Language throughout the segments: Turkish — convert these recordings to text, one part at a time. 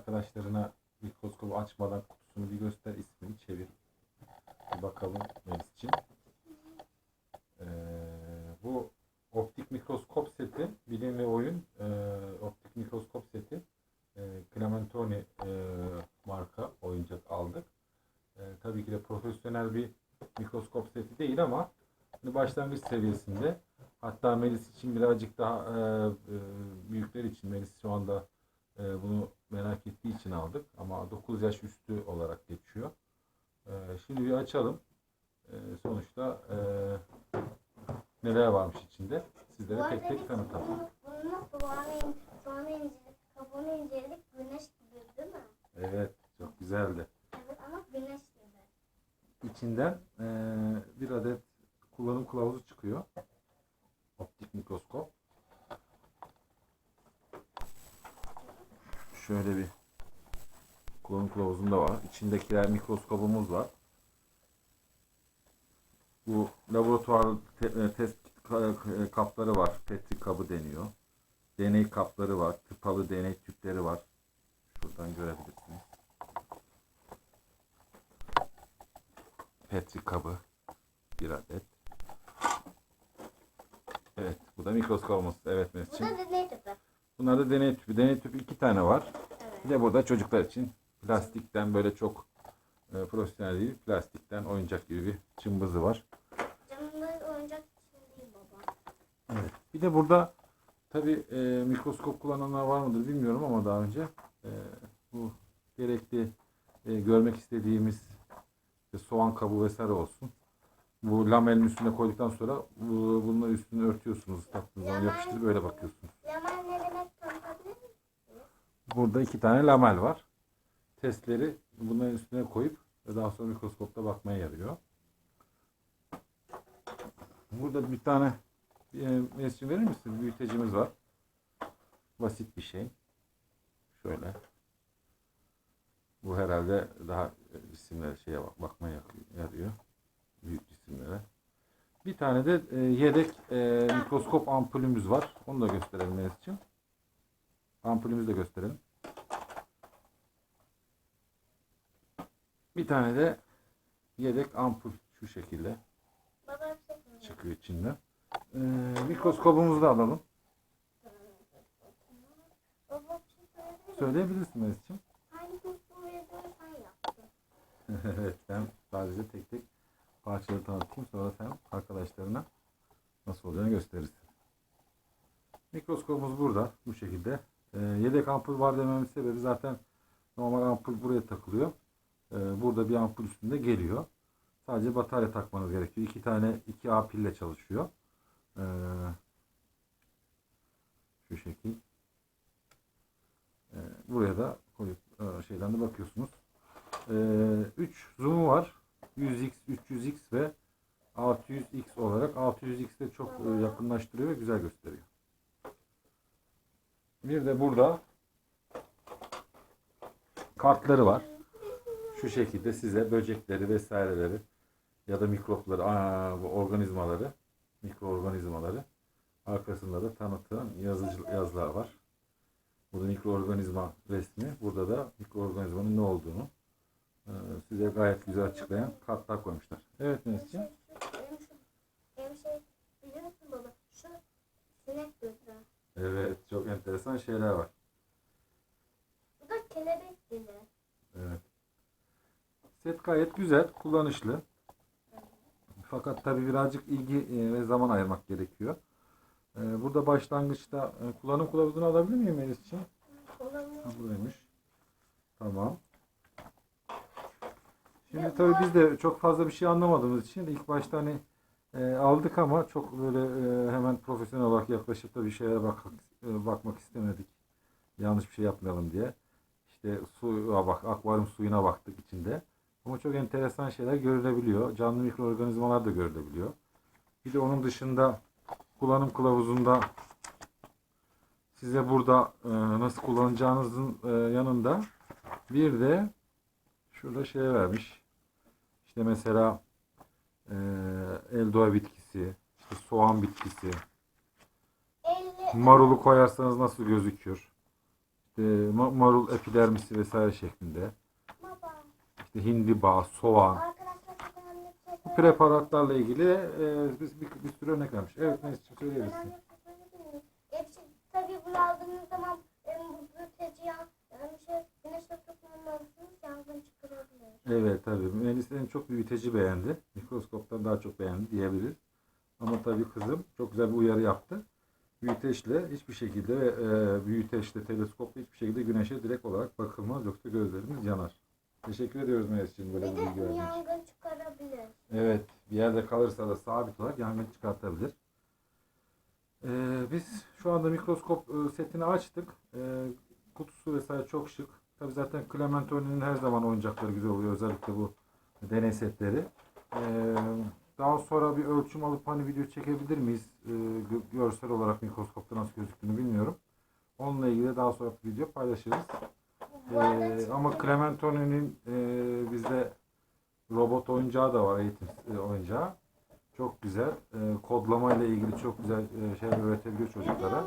arkadaşlarına mikroskobu açmadan kutusunu bir göster ismini çevir. Bir bakalım Melis'ciğim. Ee, bu optik mikroskop seti bilim ve oyun e, optik mikroskop seti e, Clementoni e, marka oyuncak aldık. E, tabii ki de profesyonel bir mikroskop seti değil ama hani başlangıç seviyesinde hatta Melis için birazcık daha e, e, büyükler için Melis şu anda e, bunu merak ettiği için aldık ama 9 yaş üstü olarak geçiyor. E, şimdi bir açalım. E, sonuçta e, neler varmış içinde sizlere tek tek tanıtalım. bunu, bunu soğanı, soğanı inceledik, kabuğunu inceledik, güneş gibi değil mi? Evet çok güzeldi. Evet ama güneş gibi. İçinden e, bir adet kullanım kılavuzu çıkıyor. Optik mikroskop. Şöyle bir kullanım kılavuzunda var. İçindekiler mikroskobumuz var. Bu laboratuvar te- e, test e, kapları var. Petri kabı deniyor. Deney kapları var. Tıpalı deney tüpleri var. Şuradan görebilirsiniz. Petri kabı bir adet. Evet, bu da mikroskopumuz. Evet Bu Mesut'cum. da deney. Bunlar da deney tüpü. Deney tüpü iki tane var. Evet. Bir de burada çocuklar için plastikten böyle çok e, profesyonel değil, plastikten oyuncak gibi bir cımbızı var. Camında oyuncak için değil baba. Evet. Bir de burada tabi mikroskop kullananlar var mıdır bilmiyorum ama daha önce e, bu gerekli e, görmek istediğimiz işte soğan kabuğu vesaire olsun. Bu lamelin üstüne koyduktan sonra bu, bunun üstünü örtüyorsunuz ıslattığınız zaman yapıştırıp böyle bakıyorsunuz. Yaman ne demek tanıtabilir misin? Burada iki tane lamel var. Testleri bunların üstüne koyup daha sonra mikroskopta bakmaya yarıyor. Burada bir tane resim verir misin? Büyütecimiz var. Basit bir şey. Şöyle. Bu herhalde daha cisimlere şeye bak, bakmaya yarıyor. Büyük cisimlere. Bir tane de e, yedek e, mikroskop ampulümüz var. Onu da gösterelim Melis'ciğim. Ampulümüzü de gösterelim. Bir tane de yedek ampul şu şekilde çıkıyor içinden. Ee, mikroskobumuzu da alalım. Baba şey? Söyleyebilirsin Melis'ciğim. Evet ben sadece tek tek parçaları tanıtayım sonra sen arkadaşlarına nasıl olacağını gösterirsin. Mikroskopumuz burada bu şekilde. Ee, yedek ampul var dememin sebebi zaten normal ampul buraya takılıyor. Ee, burada bir ampul üstünde geliyor. Sadece batarya takmanız gerekiyor. İki tane 2A pille çalışıyor. Ee, şu şekil. Ee, buraya da koyup e, şeyden de bakıyorsunuz. 3 zoom'u var. 100x, 300x ve 600x olarak 600x de çok e, yakınlaştırıyor ve güzel gösteriyor. Bir de burada kartları var. Şu şekilde size böcekleri vesaireleri ya da mikropları, aa, bu organizmaları, mikroorganizmaları arkasında da tanıtan yazıcı, yazılar var. Burada mikroorganizma resmi, burada da mikroorganizmanın ne olduğunu e, size gayet güzel açıklayan kartlar koymuşlar. Evet Benim Mesut'ciğim. şey, şey gözü. Evet, çok enteresan şeyler var. Bu da kelebek dili. Evet. Gayet güzel, kullanışlı. Fakat tabii birazcık ilgi e, ve zaman ayırmak gerekiyor. E, Burada başlangıçta e, kullanım kılavuzunu alabilir miyim Melis'ciğim? Olabilir. Ha, buradaymış. Tamam. Şimdi tabii biz de çok fazla bir şey anlamadığımız için ilk başta hani e, aldık ama çok böyle e, hemen profesyonel olarak yaklaşıp da bir şeylere bak, e, bakmak istemedik. Yanlış bir şey yapmayalım diye. İşte suya bak, akvaryum suyuna baktık içinde. Ama çok enteresan şeyler görülebiliyor. Canlı mikroorganizmalar da görülebiliyor. Bir de onun dışında kullanım kılavuzunda size burada e, nasıl kullanacağınızın e, yanında bir de şurada şey vermiş. İşte mesela e, eldoğa bitkisi, işte soğan bitkisi, marulu koyarsanız nasıl gözüküyor? İşte işte ma- marul epidermisi vesaire şeklinde. İşte hindiba, soğan. Bu preparatlarla ilgili e, biz bir, bir sürü örnek vermiş. Evet Melis'ciğim söyleyebilirsin. Tabii bunu aldığınız zaman yani şey. Evet tabii. Melis en çok büyüteci beğendi. Mikroskoptan daha çok beğendi diyebiliriz. Ama tabii kızım çok güzel bir uyarı yaptı. Büyüteçle hiçbir şekilde e, büyüteçle, teleskopla hiçbir şekilde güneşe direkt olarak bakılmaz. Yoksa gözlerimiz yanar. Teşekkür ediyoruz Melis'ciğim böyle Bir bir bilgi verdiğin için. yangın çıkarabilir. Evet, bir yerde kalırsa da sabit olarak yangın çıkartabilir. Ee, biz şu anda mikroskop e, setini açtık. Ee, kutusu vesaire çok şık. Tabii zaten Clementoni'nin her zaman oyuncakları güzel oluyor. Özellikle bu deney setleri. Ee, daha sonra bir ölçüm alıp hani video çekebilir miyiz? Ee, gö- görsel olarak mikroskopta nasıl gözüktüğünü bilmiyorum. Onunla ilgili daha sonra bir video paylaşırız. Ee, ama Clementoni'nin e, bizde robot oyuncağı da var, eğitim e, oyuncağı. Çok güzel. E, kodlama ile ilgili çok güzel e, şeyler öğretebiliyor çocuklara.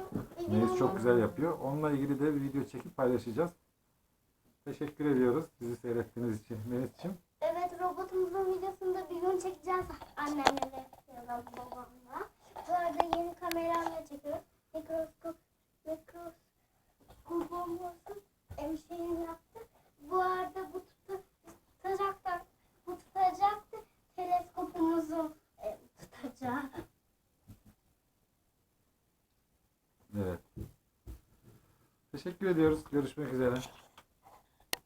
Melis çok güzel yapıyor. Onunla ilgili de bir video çekip paylaşacağız. Teşekkür ediyoruz bizi seyrettiğiniz için Melis'ciğim. Evet robotumuzun videosunda bir gün çekeceğiz annemle ya da babamla. Bu arada yeni kameramla çekiyoruz. Mikroskop, mikroskopumuzun emşeğini yaptı. Bu arada bu tutu, tutacak da bu tutacak da teleskopumuzu e, tutacak. Evet. Teşekkür ediyoruz. Görüşmek üzere.